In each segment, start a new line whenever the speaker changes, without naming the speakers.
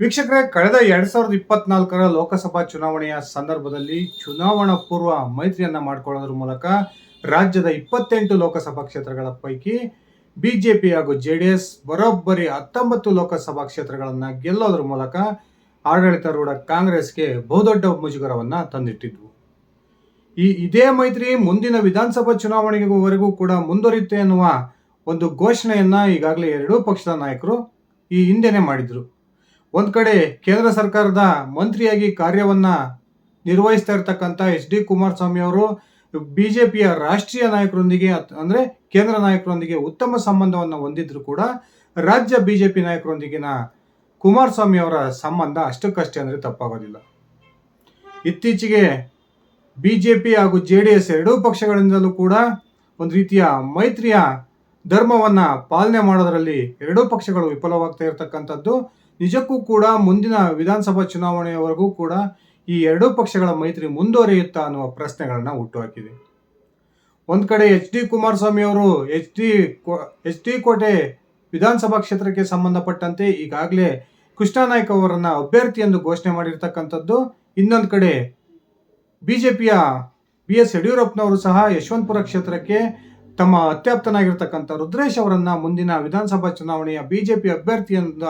ವೀಕ್ಷಕರೇ, ಕಳೆದ ಎರಡ್ ಸಾವಿರದ ಇಪ್ಪತ್ನಾಲ್ಕರ ಲೋಕಸಭಾ ಚುನಾವಣೆಯ ಸಂದರ್ಭದಲ್ಲಿ ಚುನಾವಣಾ ಪೂರ್ವ ಮೈತ್ರಿಯನ್ನ ಮಾಡಿಕೊಳ್ಳೋದ್ರ ಮೂಲಕ ರಾಜ್ಯದ ಇಪ್ಪತ್ತೆಂಟು ಲೋಕಸಭಾ ಕ್ಷೇತ್ರಗಳ ಪೈಕಿ ಬಿಜೆಪಿ ಹಾಗೂ ಜೆ ಡಿ ಎಸ್ ಬರೋಬ್ಬರಿ ಹತ್ತೊಂಬತ್ತು ಲೋಕಸಭಾ ಕ್ಷೇತ್ರಗಳನ್ನು ಗೆಲ್ಲೋದ್ರ ಮೂಲಕ ಆಡಳಿತಾರೂಢ ಕಾಂಗ್ರೆಸ್ಗೆ ಬಹುದೊಡ್ಡ ಮುಜುಗರವನ್ನ ತಂದಿಟ್ಟಿದ್ವು. ಈ ಇದೇ ಮೈತ್ರಿ ಮುಂದಿನ ವಿಧಾನಸಭಾ ಚುನಾವಣೆಗೂವರೆಗೂ ಕೂಡ ಮುಂದುವರಿಯುತ್ತೆ ಎನ್ನುವ ಒಂದು ಘೋಷಣೆಯನ್ನ ಈಗಾಗಲೇ ಎರಡೂ ಪಕ್ಷದ ನಾಯಕರು ಈ ಹಿಂದೆನೆ ಮಾಡಿದ್ರು. ಒಂದ್ ಕಡೆ ಕೇಂದ್ರ ಸರ್ಕಾರದ ಮಂತ್ರಿಯಾಗಿ ಕಾರ್ಯವನ್ನ ನಿರ್ವಹಿಸ್ತಾ ಇರ್ತಕ್ಕಂಥ ಎಚ್ ಡಿ ಕುಮಾರಸ್ವಾಮಿ ಅವರು, ಬಿಜೆಪಿಯ ರಾಷ್ಟ್ರೀಯ ನಾಯಕರೊಂದಿಗೆ ಅಂದರೆ ಕೇಂದ್ರ ನಾಯಕರೊಂದಿಗೆ ಉತ್ತಮ ಸಂಬಂಧವನ್ನು ಹೊಂದಿದ್ರು ಕೂಡ ರಾಜ್ಯ ಬಿಜೆಪಿ ನಾಯಕರೊಂದಿಗಿನ ಕುಮಾರಸ್ವಾಮಿ ಅವರ ಸಂಬಂಧ ಅಷ್ಟಕ್ಕಷ್ಟೇ ಅಂದ್ರೆ ತಪ್ಪಾಗೋದಿಲ್ಲ. ಇತ್ತೀಚೆಗೆ ಬಿಜೆಪಿ ಹಾಗೂ ಜೆ ಡಿ ಎಸ್ ಎರಡೂ ಪಕ್ಷಗಳಿಂದಲೂ ಕೂಡ ಒಂದು ರೀತಿಯ ಮೈತ್ರಿಯ ಧರ್ಮವನ್ನ ಪಾಲನೆ ಮಾಡೋದರಲ್ಲಿ ಎರಡೂ ಪಕ್ಷಗಳು ವಿಫಲವಾಗ್ತಾ ಇರತಕ್ಕಂಥದ್ದು. ನಿಜಕ್ಕೂ ಕೂಡ ಮುಂದಿನ ವಿಧಾನಸಭಾ ಚುನಾವಣೆಯವರೆಗೂ ಕೂಡ ಈ ಎರಡೂ ಪಕ್ಷಗಳ ಮೈತ್ರಿ ಮುಂದುವರಿಯುತ್ತಾ ಅನ್ನುವ ಪ್ರಶ್ನೆಗಳನ್ನು ಹುಟ್ಟುಹಾಕಿದೆ. ಒಂದು ಕಡೆ ಎಚ್ ಡಿ ಕುಮಾರಸ್ವಾಮಿ ಅವರು ಎಚ್ ಡಿ ಎಚ್ ಡಿ ಕೋಟೆ ವಿಧಾನಸಭಾ ಕ್ಷೇತ್ರಕ್ಕೆ ಸಂಬಂಧಪಟ್ಟಂತೆ ಈಗಾಗಲೇ ಕೃಷ್ಣಾನಾಯ್ಕ ಅವರನ್ನು ಅಭ್ಯರ್ಥಿ ಎಂದು ಘೋಷಣೆ ಮಾಡಿರ್ತಕ್ಕಂಥದ್ದು. ಇನ್ನೊಂದು ಕಡೆ ಬಿ ಜೆ ಪಿಯ ಬಿ ಎಸ್ ಯಡಿಯೂರಪ್ಪನವರು ಸಹ ಯಶವಂತಪುರ ಕ್ಷೇತ್ರಕ್ಕೆ ತಮ್ಮ ಅತ್ಯಾಪ್ತನಾಗಿರ್ತಕ್ಕಂಥ ರುದ್ರೇಶ್ ಅವರನ್ನು ಮುಂದಿನ ವಿಧಾನಸಭಾ ಚುನಾವಣೆಯ ಬಿಜೆಪಿ ಅಭ್ಯರ್ಥಿಯಿಂದ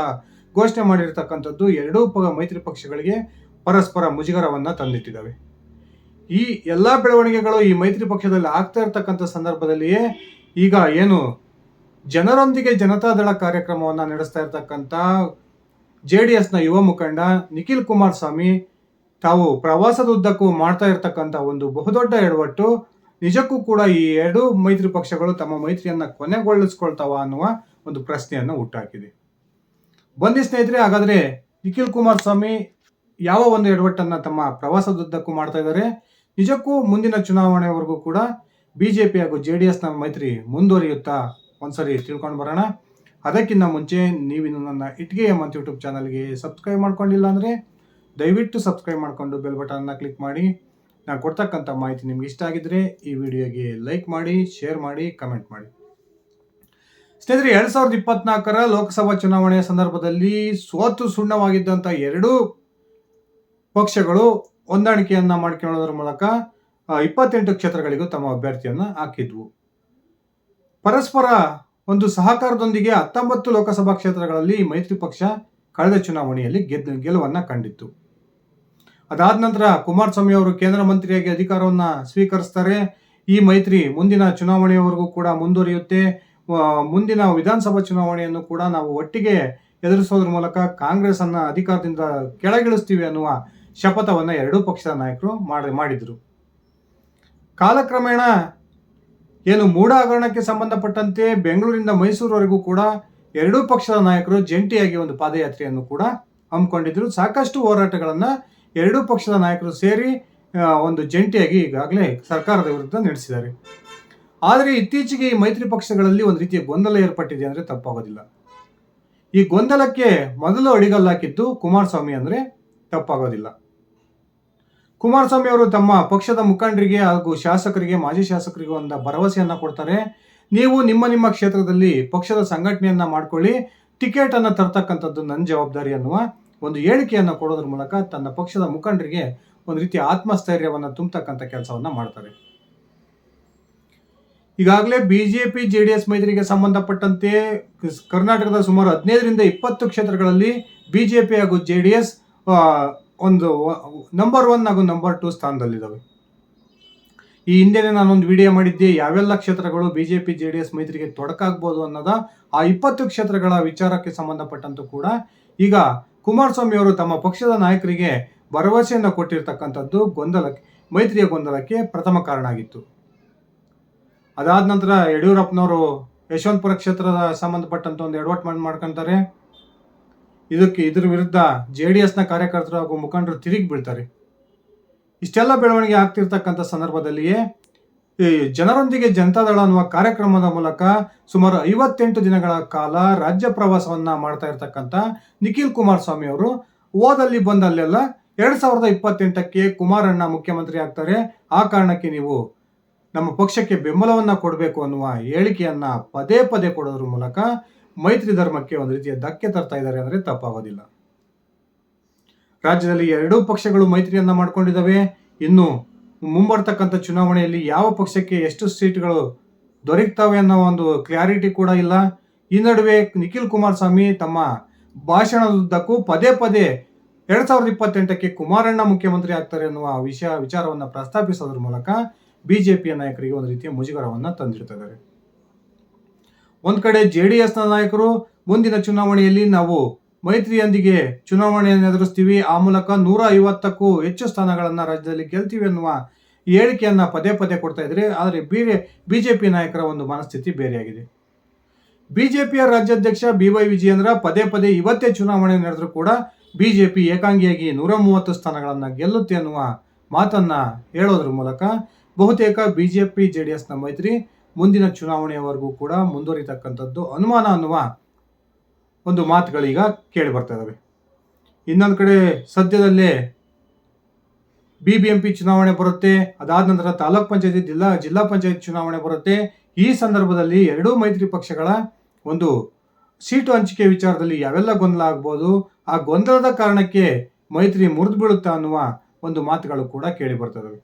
ಘೋಷಣೆ ಮಾಡಿರ್ತಕ್ಕಂಥದ್ದು ಎರಡೂ ಪ ಮೈತ್ರಿ ಪಕ್ಷಗಳಿಗೆ ಪರಸ್ಪರ ಮುಜುಗರವನ್ನು ತಂದಿಟ್ಟಿದ್ದಾವೆ. ಈ ಎಲ್ಲ ಬೆಳವಣಿಗೆಗಳು ಈ ಮೈತ್ರಿ ಪಕ್ಷದಲ್ಲಿ ಆಗ್ತಾ ಇರತಕ್ಕಂಥ ಸಂದರ್ಭದಲ್ಲಿಯೇ ಈಗ ಏನು ಜನರೊಂದಿಗೆ ಜನತಾದಳ ಕಾರ್ಯಕ್ರಮವನ್ನು ನಡೆಸ್ತಾ ಇರತಕ್ಕಂಥ ಜೆ ಡಿ ಎಸ್ನ ಯುವ ಮುಖಂಡ ನಿಖಿಲ್ ಕುಮಾರಸ್ವಾಮಿ ತಾವು ಪ್ರವಾಸದ ಉದ್ದಕ್ಕೂ ಮಾಡ್ತಾ ಇರತಕ್ಕಂಥ ಒಂದು ಬಹುದೊಡ್ಡ ಎಡವಟ್ಟು ನಿಜಕ್ಕೂ ಕೂಡ ಈ ಎರಡೂ ಮೈತ್ರಿ ಪಕ್ಷಗಳು ತಮ್ಮ ಮೈತ್ರಿಯನ್ನ ಕೊನೆಗೊಳಿಸ್ಕೊಳ್ತಾವ ಅನ್ನುವ ಒಂದು ಪ್ರಶ್ನೆಯನ್ನು ಹುಟ್ಟಾಕಿದೆ. ಬನ್ನಿ ಸ್ನೇಹಿತರೆ, ಹಾಗಾದ್ರೆ ನಿಖಿಲ್ ಕುಮಾರಸ್ವಾಮಿ ಯಾವ ಒಂದು ಎಡವಟ್ಟನ್ನ ತಮ್ಮ ಪ್ರವಾಸದುದ್ದಕ್ಕೂ ಮಾಡ್ತಾ ಇದ್ದಾರೆ. ನಿಜಕ್ಕೂ ಮುಂದಿನ ಚುನಾವಣೆವರೆಗೂ ಕೂಡ ಬಿಜೆಪಿ ಹಾಗೂ ಜೆ ಡಿ ಎಸ್ನ ಮೈತ್ರಿ ಮುಂದುವರಿಯುತ್ತಾ ಒಂದ್ಸರಿ ತಿಳ್ಕೊಂಡು ಬರೋಣ. ಅದಕ್ಕಿಂತ ಮುಂಚೆ ನೀವಿನ್ನು ನನ್ನ ಇಟ್ಗೆ ಮಂತ್ ಯೂಟ್ಯೂಬ್ ಚಾನಲ್ಗೆ ಸಬ್ಸ್ಕ್ರೈಬ್ ಮಾಡ್ಕೊಂಡಿಲ್ಲ ಅಂದರೆ ದಯವಿಟ್ಟು ಸಬ್ಸ್ಕ್ರೈಬ್ ಮಾಡಿಕೊಂಡು ಬೆಲ್ ಬಟನ್ನ ಕ್ಲಿಕ್ ಮಾಡಿ. ನಾನು ಕೊಡ್ತಕ್ಕಂಥ ಮಾಹಿತಿ ನಿಮ್ಗೆ ಇಷ್ಟ ಆಗಿದ್ರೆ ಈ ವಿಡಿಯೋಗೆ ಲೈಕ್ ಮಾಡಿ, ಶೇರ್ ಮಾಡಿ, ಕಮೆಂಟ್ ಮಾಡಿ. ಸ್ನೇಹಿತರೆ, ಎರಡ್ ಸಾವಿರದ ಇಪ್ಪತ್ನಾಲ್ಕರ ಲೋಕಸಭಾ ಚುನಾವಣೆಯ ಸಂದರ್ಭದಲ್ಲಿ ಸೋತು ಸುಣ್ಣವಾಗಿದ್ದಂಥ ಎರಡೂ ಪಕ್ಷಗಳು ಹೊಂದಾಣಿಕೆಯನ್ನ ಮಾಡಿಕೊಳ್ಳೋದ್ರ ಮೂಲಕ ಇಪ್ಪತ್ತೆಂಟು ಕ್ಷೇತ್ರಗಳಿಗೂ ತಮ್ಮ ಅಭ್ಯರ್ಥಿಯನ್ನ ಹಾಕಿದ್ವು. ಪರಸ್ಪರ ಒಂದು ಸಹಕಾರದೊಂದಿಗೆ ಹತ್ತೊಂಬತ್ತು ಲೋಕಸಭಾ ಕ್ಷೇತ್ರಗಳಲ್ಲಿ ಮೈತ್ರಿ ಪಕ್ಷ ಕಳೆದ ಚುನಾವಣೆಯಲ್ಲಿ ಗೆದ್ದು, ಗೆಲುವನ್ನ ಕಂಡಿತ್ತು. ಅದಾದ ನಂತರ ಕುಮಾರಸ್ವಾಮಿ ಅವರು ಕೇಂದ್ರ ಮಂತ್ರಿಯಾಗಿ ಅಧಿಕಾರವನ್ನ ಸ್ವೀಕರಿಸ್ತಾರೆ. ಈ ಮೈತ್ರಿ ಮುಂದಿನ ಚುನಾವಣೆಯವರೆಗೂ ಕೂಡ ಮುಂದುವರಿಯುತ್ತೆ. ಮುಂದಿನ ವಿಧಾನಸಭಾ ಚುನಾವಣೆಯನ್ನು ಕೂಡ ನಾವು ಒಟ್ಟಿಗೆ ಎದುರಿಸೋದ್ರ ಮೂಲಕ ಕಾಂಗ್ರೆಸ್ ಅನ್ನ ಅಧಿಕಾರದಿಂದ ಕೆಳಗಿಳಿಸ್ತೀವಿ ಅನ್ನುವ ಶಪಥವನ್ನ ಎರಡೂ ಪಕ್ಷದ ನಾಯಕರು ಮಾಡಿ, ಮಾಡಿದ್ರು. ಕಾಲಕ್ರಮೇಣ ಏನು ಮೂಢ ಹಗರಣಕ್ಕೆ ಸಂಬಂಧಪಟ್ಟಂತೆ ಬೆಂಗಳೂರಿಂದ ಮೈಸೂರುವರೆಗೂ ಕೂಡ ಎರಡೂ ಪಕ್ಷದ ನಾಯಕರು ಜಂಟಿಯಾಗಿ ಒಂದು ಪಾದಯಾತ್ರೆಯನ್ನು ಕೂಡ ಹಮ್ಮಿಕೊಂಡಿದ್ರು. ಸಾಕಷ್ಟು ಹೋರಾಟಗಳನ್ನು ಎರಡೂ ಪಕ್ಷದ ನಾಯಕರು ಸೇರಿ ಒಂದು ಜಂಟಿಯಾಗಿ ಈಗಾಗಲೇ ಸರ್ಕಾರದ ವಿರುದ್ಧ ನಡೆಸಿದ್ದಾರೆ. ಆದರೆ ಇತ್ತೀಚೆಗೆ ಈ ಮೈತ್ರಿ ಪಕ್ಷಗಳಲ್ಲಿ ಒಂದು ರೀತಿಯ ಗೊಂದಲ ಏರ್ಪಟ್ಟಿದೆ ಅಂದರೆ ತಪ್ಪಾಗೋದಿಲ್ಲ. ಈ ಗೊಂದಲಕ್ಕೆ ಮೊದಲು ಅಡಿಗಲ್ಲಾಕಿದ್ದು ಕುಮಾರಸ್ವಾಮಿ ಅಂದರೆ ತಪ್ಪಾಗೋದಿಲ್ಲ. ಕುಮಾರಸ್ವಾಮಿ ಅವರು ತಮ್ಮ ಪಕ್ಷದ ಮುಖಂಡರಿಗೆ ಹಾಗೂ ಶಾಸಕರಿಗೆ, ಮಾಜಿ ಶಾಸಕರಿಗೆ ಒಂದು ಭರವಸೆಯನ್ನು ಕೊಡ್ತಾರೆ. ನೀವು ನಿಮ್ಮ ನಿಮ್ಮ ಕ್ಷೇತ್ರದಲ್ಲಿ ಪಕ್ಷದ ಸಂಘಟನೆಯನ್ನು ಮಾಡಿಕೊಳ್ಳಿ, ಟಿಕೆಟ್ ಅನ್ನ ತರ್ತಕ್ಕಂಥದ್ದು ನನ್ನ ಜವಾಬ್ದಾರಿ ಅನ್ನುವ ಒಂದು ಹೇಳಿಕೆಯನ್ನು ಕೊಡೋದ್ರ ಮೂಲಕ ತನ್ನ ಪಕ್ಷದ ಮುಖಂಡರಿಗೆ ಒಂದು ರೀತಿಯ ಆತ್ಮಸ್ಥೈರ್ಯವನ್ನು ತುಂಬತಕ್ಕಂಥ ಕೆಲಸವನ್ನು ಮಾಡ್ತಾರೆ. ಈಗಾಗಲೇ ಬಿಜೆಪಿ ಜೆ ಡಿ ಎಸ್ ಮೈತ್ರಿಗೆ ಸಂಬಂಧಪಟ್ಟಂತೆ ಕರ್ನಾಟಕದ ಸುಮಾರು ಹದಿನೈದರಿಂದ ಇಪ್ಪತ್ತು ಕ್ಷೇತ್ರಗಳಲ್ಲಿ ಬಿಜೆಪಿ ಹಾಗೂ ಜೆ ಡಿ ಎಸ್ ಒಂದು ನಂಬರ್ ಒನ್ ಹಾಗೂ ನಂಬರ್ ಟೂ ಸ್ಥಾನದಲ್ಲಿದ್ದಾವೆ. ಈ ಹಿಂದೆನೇ ನಾನೊಂದು ವಿಡಿಯೋ ಮಾಡಿದ್ದೆ, ಯಾವೆಲ್ಲ ಕ್ಷೇತ್ರಗಳು ಬಿಜೆಪಿ ಜೆ ಡಿ ಎಸ್ ಮೈತ್ರಿಗೆ ತೊಡಕಾಗ್ಬೋದು ಅನ್ನೋದ, ಆ ಇಪ್ಪತ್ತು ಕ್ಷೇತ್ರಗಳ ವಿಚಾರಕ್ಕೆ ಸಂಬಂಧಪಟ್ಟಂತೂ ಕೂಡ ಈಗ ಕುಮಾರಸ್ವಾಮಿ ಅವರು ತಮ್ಮ ಪಕ್ಷದ ನಾಯಕರಿಗೆ ಭರವಸೆಯನ್ನು ಕೊಟ್ಟಿರ್ತಕ್ಕಂಥದ್ದು ಗೊಂದಲಕ್ಕೆ, ಮೈತ್ರಿಯ ಗೊಂದಲಕ್ಕೆ ಪ್ರಥಮ ಕಾರಣ ಆಗಿತ್ತು. ಅದಾದ ನಂತರ ಯಡಿಯೂರಪ್ಪನವರು ಯಶವಂತಪುರ ಕ್ಷೇತ್ರದ ಸಂಬಂಧಪಟ್ಟಂತ ಒಂದು ಅಡ್ವರ್ಟ್ಮೆಂಟ್ ಮಾಡಿ ಮಾಡ್ಕೊಂತಾರೆ. ಇದಕ್ಕೆ ಇದ್ರ ವಿರುದ್ಧ ಜೆ ಡಿ ಎಸ್ನ ಕಾರ್ಯಕರ್ತರು ಹಾಗೂ ಮುಖಂಡರು ತಿರುಗಿ ಬೀಳ್ತಾರೆ. ಇಷ್ಟೆಲ್ಲ ಬೆಳವಣಿಗೆ ಆಗ್ತಿರ್ತಕ್ಕಂಥ ಸಂದರ್ಭದಲ್ಲಿಯೇ ಈ ಜನರೊಂದಿಗೆ ಜನತಾದಳ ಅನ್ನುವ ಕಾರ್ಯಕ್ರಮದ ಮೂಲಕ ಸುಮಾರು ಐವತ್ತೆಂಟು ದಿನಗಳ ಕಾಲ ರಾಜ್ಯ ಪ್ರವಾಸವನ್ನ ಮಾಡ್ತಾ ಇರ್ತಕ್ಕಂಥ ನಿಖಿಲ್ ಕುಮಾರಸ್ವಾಮಿ ಅವರು ಓದಲ್ಲಿ ಬಂದಲ್ಲೆಲ್ಲ ಎರಡ್ ಸಾವಿರದ ಇಪ್ಪತ್ತೆಂಟಕ್ಕೆ ಕುಮಾರಣ್ಣ ಮುಖ್ಯಮಂತ್ರಿ ಆಗ್ತಾರೆ. ಆ ಕಾರಣಕ್ಕೆ ನೀವು ನಮ್ಮ ಪಕ್ಷಕ್ಕೆ ಬೆಂಬಲವನ್ನು ಕೊಡಬೇಕು ಅನ್ನುವ ಹೇಳಿಕೆಯನ್ನು ಪದೇ ಪದೇ ಕೊಡೋದ್ರ ಮೂಲಕ ಮೈತ್ರಿ ಧರ್ಮಕ್ಕೆ ಒಂದು ರೀತಿಯ ಧಕ್ಕೆ ತರ್ತಾ ಇದ್ದಾರೆ ಅಂದ್ರೆ ತಪ್ಪಾಗೋದಿಲ್ಲ. ರಾಜ್ಯದಲ್ಲಿ ಎರಡೂ ಪಕ್ಷಗಳು ಮೈತ್ರಿಯನ್ನ ಮಾಡಿಕೊಂಡಿದ್ದಾವೆ. ಇನ್ನು ಮುಂಬರ್ತಕ್ಕಂಥ ಚುನಾವಣೆಯಲ್ಲಿ ಯಾವ ಪಕ್ಷಕ್ಕೆ ಎಷ್ಟು ಸೀಟ್ಗಳು ದೊರಕ್ತವೆ ಅನ್ನೋ ಒಂದು ಕ್ಲಾರಿಟಿ ಕೂಡ ಇಲ್ಲ. ಈ ನಡುವೆ ನಿಖಿಲ್ ಕುಮಾರಸ್ವಾಮಿ ತಮ್ಮ ಭಾಷಣದುದ್ದಕ್ಕೂ ಪದೇ ಪದೇ ಎರಡ್ ಸಾವಿರದ ಇಪ್ಪತ್ತೆಂಟಕ್ಕೆ ಕುಮಾರಣ್ಣ ಮುಖ್ಯಮಂತ್ರಿ ಆಗ್ತಾರೆ ಅನ್ನುವ ವಿಷಯ ವಿಚಾರವನ್ನು ಪ್ರಸ್ತಾಪಿಸೋದ್ರ ಮೂಲಕ ಬಿಜೆಪಿಯ ನಾಯಕರಿಗೆ ಒಂದು ರೀತಿಯ ಮುಜುಗರವನ್ನು ತಂದಿರ್ತಿದ್ದಾರೆ ಒಂದು ಕಡೆ ಜೆ ಡಿ ಎಸ್ನ ನಾಯಕರು, ಮುಂದಿನ ಚುನಾವಣೆಯಲ್ಲಿ ನಾವು ಮೈತ್ರಿಯೊಂದಿಗೆ ಚುನಾವಣೆಯನ್ನು ಎದುರಿಸ್ತೀವಿ, ಆ ಮೂಲಕ ನೂರ ಐವತ್ತಕ್ಕೂ ಹೆಚ್ಚು ಸ್ಥಾನಗಳನ್ನು ರಾಜ್ಯದಲ್ಲಿ ಗೆಲ್ತೀವಿ ಅನ್ನುವ ಹೇಳಿಕೆಯನ್ನು ಪದೇ ಪದೇ ಕೊಡ್ತಾ ಇದ್ರೆ. ಆದರೆ ಬೇರೆ ಬಿಜೆಪಿ ನಾಯಕರ ಒಂದು ಮನಸ್ಥಿತಿ ಬೇರೆಯಾಗಿದೆ. ಬಿಜೆಪಿಯ ರಾಜ್ಯಾಧ್ಯಕ್ಷ ಬಿ ವೈ ವಿಜಯೇಂದ್ರ ಪದೇ ಪದೇ ಇವತ್ತೇ ಚುನಾವಣೆ ನಡೆದರೂ ಕೂಡ ಬಿಜೆಪಿ ಏಕಾಂಗಿಯಾಗಿ ನೂರ ಮೂವತ್ತು ಸ್ಥಾನಗಳನ್ನು ಗೆಲ್ಲುತ್ತೆ ಅನ್ನುವ ಮಾತನ್ನ ಹೇಳೋದ್ರ ಮೂಲಕ ಬಹುತೇಕ ಬಿಜೆಪಿ ಜೆ ಡಿ ಎಸ್ನ ಮೈತ್ರಿ ಮುಂದಿನ ಚುನಾವಣೆಯವರೆಗೂ ಕೂಡ ಮುಂದುವರಿತಕ್ಕಂಥದ್ದು ಅನುಮಾನ ಅನ್ನುವ ಒಂದು ಮಾತುಗಳೀಗ ಕೇಳಿ ಬರ್ತಾ ಇದ್ದಾವೆ ಇನ್ನೊಂದು ಕಡೆ ಸದ್ಯದಲ್ಲೇ ಬಿ ಬಿ ಎಂ ಪಿ ಚುನಾವಣೆ ಬರುತ್ತೆ, ಅದಾದ ನಂತರ ತಾಲೂಕ್ ಪಂಚಾಯತಿ, ಜಿಲ್ಲಾ ಜಿಲ್ಲಾ ಪಂಚಾಯತ್ ಚುನಾವಣೆ ಬರುತ್ತೆ. ಈ ಸಂದರ್ಭದಲ್ಲಿ ಎರಡೂ ಮೈತ್ರಿ ಪಕ್ಷಗಳ ಒಂದು ಸೀಟು ಹಂಚಿಕೆ ವಿಚಾರದಲ್ಲಿ ಯಾವೆಲ್ಲ ಗೊಂದಲ ಆಗ್ಬೋದು, ಆ ಗೊಂದಲದ ಕಾರಣಕ್ಕೆ ಮೈತ್ರಿ ಮುರಿದು ಬೀಳುತ್ತಾ ಅನ್ನುವ ಒಂದು ಮಾತುಗಳು ಕೂಡ ಕೇಳಿ ಬರ್ತದವೆ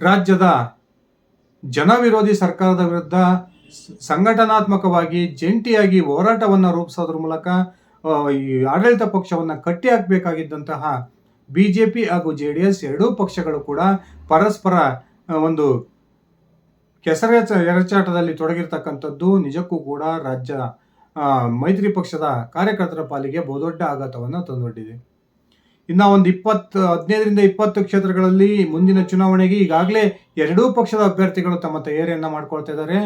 ರಾಜ್ಯದ ಜನವಿರೋಧಿ ಸರ್ಕಾರದ ವಿರುದ್ಧ ಸಂಘಟನಾತ್ಮಕವಾಗಿ ಜಂಟಿಯಾಗಿ ಹೋರಾಟವನ್ನು ರೂಪಿಸೋದ್ರ ಮೂಲಕ ಈ ಆಡಳಿತ ಪಕ್ಷವನ್ನು ಕಟ್ಟಿ ಹಾಕಬೇಕಾಗಿದ್ದಂತಹ ಪಿ ಹಾಗೂ ಜೆ ಡಿ ಎಸ್ ಎರಡೂ ಪಕ್ಷಗಳು ಕೂಡ ಪರಸ್ಪರ ಒಂದು ಕೆಸರೆಚ ಎರಚಾಟದಲ್ಲಿ ತೊಡಗಿರ್ತಕ್ಕಂಥದ್ದು ನಿಜಕ್ಕೂ ಕೂಡ ರಾಜ್ಯ ಮೈತ್ರಿ ಪಕ್ಷದ ಕಾರ್ಯಕರ್ತರ ಪಾಲಿಗೆ ಬಹುದೊಡ್ಡ ಆಘಾತವನ್ನು ತಂದೊಡ್ಡಿದೆ. ಇನ್ನ ಒಂದು ಇಪ್ಪತ್ತು, ಹದಿನೈದರಿಂದ ಇಪ್ಪತ್ತು ಕ್ಷೇತ್ರಗಳಲ್ಲಿ ಮುಂದಿನ ಚುನಾವಣೆಗೆ ಈಗಾಗಲೇ ಎರಡೂ ಪಕ್ಷದ ಅಭ್ಯರ್ಥಿಗಳು ತಮ್ಮ ತಯಾರಿಯನ್ನ ಮಾಡ್ಕೊಳ್ತಾ ಇದ್ದಾರೆ.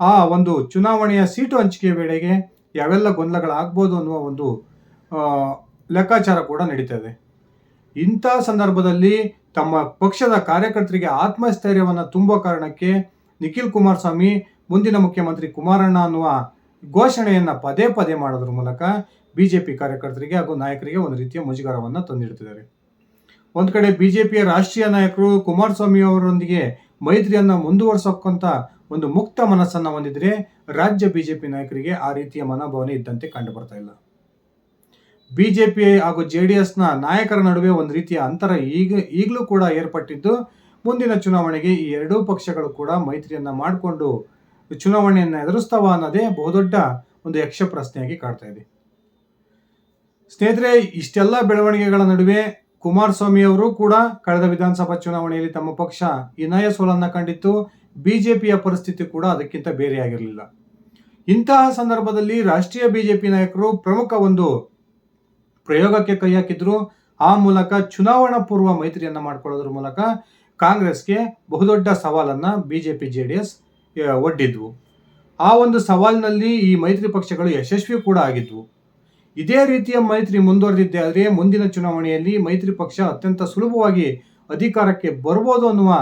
ಆ ಒಂದು ಚುನಾವಣೆಯ ಸೀಟು ಹಂಚಿಕೆ ವೇಳೆಗೆ ಯಾವೆಲ್ಲ ಗೊಂದಲಗಳಾಗ್ಬೋದು ಅನ್ನುವ ಒಂದು ಲೆಕ್ಕಾಚಾರ ಕೂಡ ನಡೀತಾ ಇದೆ. ಇಂಥ ಸಂದರ್ಭದಲ್ಲಿ ತಮ್ಮ ಪಕ್ಷದ ಕಾರ್ಯಕರ್ತರಿಗೆ ಆತ್ಮಸ್ಥೈರ್ಯವನ್ನು ತುಂಬೋ ಕಾರಣಕ್ಕೆ ನಿಖಿಲ್ ಕುಮಾರಸ್ವಾಮಿ, ಮುಂದಿನ ಮುಖ್ಯಮಂತ್ರಿ ಕುಮಾರಣ್ಣ ಅನ್ನುವ ಘೋಷಣೆಯನ್ನು ಪದೇ ಪದೇ ಮಾಡೋದ್ರ ಮೂಲಕ ಬಿಜೆಪಿ ಕಾರ್ಯಕರ್ತರಿಗೆ ಹಾಗೂ ನಾಯಕರಿಗೆ ಒಂದು ರೀತಿಯ ಮುಜುಗರವನ್ನು ತಂದಿಡ್ತಿದ್ದಾರೆ. ಒಂದು ಕಡೆ ಬಿಜೆಪಿಯ ರಾಷ್ಟ್ರೀಯ ನಾಯಕರು ಕುಮಾರಸ್ವಾಮಿ ಅವರೊಂದಿಗೆ ಮೈತ್ರಿಯನ್ನ ಮುಂದುವರಿಸೋಕ್ಕಂತ ಒಂದು ಮುಕ್ತ ಮನಸ್ಸನ್ನ ಹೊಂದಿದರೆ ರಾಜ್ಯ ಬಿಜೆಪಿ ನಾಯಕರಿಗೆ ಆ ರೀತಿಯ ಮನೋಭಾವನೆ ಇದ್ದಂತೆ ಕಂಡು ಬರ್ತಾ ಇಲ್ಲ. ಬಿಜೆಪಿ ಹಾಗೂ ಜೆ ಡಿ ಎಸ್ನ ನಾಯಕರ ನಡುವೆ ಒಂದು ರೀತಿಯ ಅಂತರ ಈಗ ಈಗಲೂ ಕೂಡ ಏರ್ಪಟ್ಟಿದ್ದು, ಮುಂದಿನ ಚುನಾವಣೆಗೆ ಈ ಎರಡೂ ಪಕ್ಷಗಳು ಕೂಡ ಮೈತ್ರಿಯನ್ನ ಮಾಡಿಕೊಂಡು ಚುನಾವಣೆಯನ್ನ ಎದುರಿಸ್ತಾವ ಅನ್ನೋದೇ ಬಹುದೊಡ್ಡ ಒಂದು ಯಕ್ಷ ಪ್ರಶ್ನೆಯಾಗಿ ಕಾಡ್ತಾ ಇದೆ. ಸ್ನೇಹಿತರೆ, ಇಷ್ಟೆಲ್ಲ ಬೆಳವಣಿಗೆಗಳ ನಡುವೆ ಕುಮಾರಸ್ವಾಮಿ ಅವರು ಕೂಡ ಕಳೆದ ವಿಧಾನಸಭಾ ಚುನಾವಣೆಯಲ್ಲಿ ತಮ್ಮ ಪಕ್ಷ ಇನಯ ಸೋಲನ್ನ ಕಂಡಿತ್ತು. ಬಿಜೆಪಿಯ ಪರಿಸ್ಥಿತಿ ಕೂಡ ಅದಕ್ಕಿಂತ ಬೇರೆಯಾಗಿರಲಿಲ್ಲ. ಇಂತಹ ಸಂದರ್ಭದಲ್ಲಿ ರಾಷ್ಟ್ರೀಯ ಬಿಜೆಪಿ ನಾಯಕರು ಪ್ರಮುಖ ಒಂದು ಪ್ರಯೋಗಕ್ಕೆ ಕೈ ಹಾಕಿದ್ರು. ಆ ಮೂಲಕ ಚುನಾವಣಾ ಪೂರ್ವ ಮೈತ್ರಿಯನ್ನ ಮಾಡಿಕೊಳ್ಳೋದ್ರ ಮೂಲಕ ಕಾಂಗ್ರೆಸ್ಗೆ ಬಹುದೊಡ್ಡ ಸವಾಲನ್ನ ಬಿಜೆಪಿ ಜೆ ಡಿ ಎಸ್ ಒಡ್ಡಿದ್ವು. ಆ ಒಂದು ಸವಾಲಿನಲ್ಲಿ ಈ ಮೈತ್ರಿ ಪಕ್ಷಗಳು ಯಶಸ್ವಿ ಕೂಡ ಆಗಿದ್ವು. ಇದೇ ರೀತಿಯ ಮೈತ್ರಿ ಮುಂದುವರೆದಿದ್ದೆ ಆದರೆ ಮುಂದಿನ ಚುನಾವಣೆಯಲ್ಲಿ ಮೈತ್ರಿ ಪಕ್ಷ ಅತ್ಯಂತ ಸುಲಭವಾಗಿ ಅಧಿಕಾರಕ್ಕೆ ಬರ್ಬೋದು ಅನ್ನುವ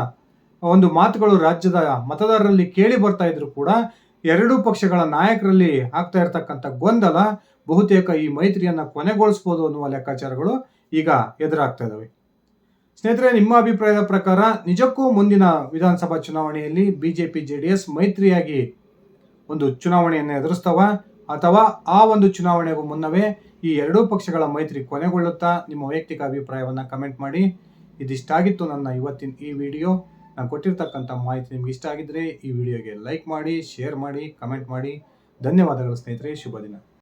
ಒಂದು ಮಾತುಗಳು ರಾಜ್ಯದ ಮತದಾರರಲ್ಲಿ ಕೇಳಿ ಬರ್ತಾ ಇದ್ರು ಕೂಡ ಎರಡೂ ಪಕ್ಷಗಳ ನಾಯಕರಲ್ಲಿ ಆಗ್ತಾ ಇರತಕ್ಕಂಥ ಗೊಂದಲ ಬಹುತೇಕ ಈ ಮೈತ್ರಿಯನ್ನ ಕೊನೆಗೊಳಿಸಬಹುದು ಅನ್ನುವ ಲೆಕ್ಕಾಚಾರಗಳು ಈಗ ಎದುರಾಗ್ತಾ ಇದ್ದಾವೆ ಸ್ನೇಹಿತರೆ, ನಿಮ್ಮ ಅಭಿಪ್ರಾಯದ ಪ್ರಕಾರ ನಿಜಕ್ಕೂ ಮುಂದಿನ ವಿಧಾನಸಭಾ ಚುನಾವಣೆಯಲ್ಲಿ ಬಿಜೆಪಿ ಜೆ ಡಿ ಎಸ್ ಮೈತ್ರಿಯಾಗಿ ಒಂದು ಚುನಾವಣೆಯನ್ನು ಎದುರಿಸ್ತವ? ಅಥವಾ ಆ ಒಂದು ಚುನಾವಣೆಗೂ ಮುನ್ನವೇ ಈ ಎರಡೂ ಪಕ್ಷಗಳ ಮೈತ್ರಿ ಕೊನೆಗೊಳ್ಳುತ್ತಾ? ನಿಮ್ಮ ವೈಯಕ್ತಿಕ ಅಭಿಪ್ರಾಯವನ್ನು ಕಮೆಂಟ್ ಮಾಡಿ. ಇದಿಷ್ಟಾಗಿತ್ತು ನನ್ನ ಇವತ್ತಿನ ಈ ವಿಡಿಯೋ. ನಾನು ಕೊಟ್ಟಿರ್ತಕ್ಕಂಥ ಮಾಹಿತಿ ನಿಮ್ಗೆ ಇಷ್ಟ ಆಗಿದ್ರೆ ಈ ವಿಡಿಯೋಗೆ ಲೈಕ್ ಮಾಡಿ, ಶೇರ್ ಮಾಡಿ, ಕಮೆಂಟ್ ಮಾಡಿ. ಧನ್ಯವಾದಗಳು ಸ್ನೇಹಿತರೆ, ಶುಭ ದಿನ.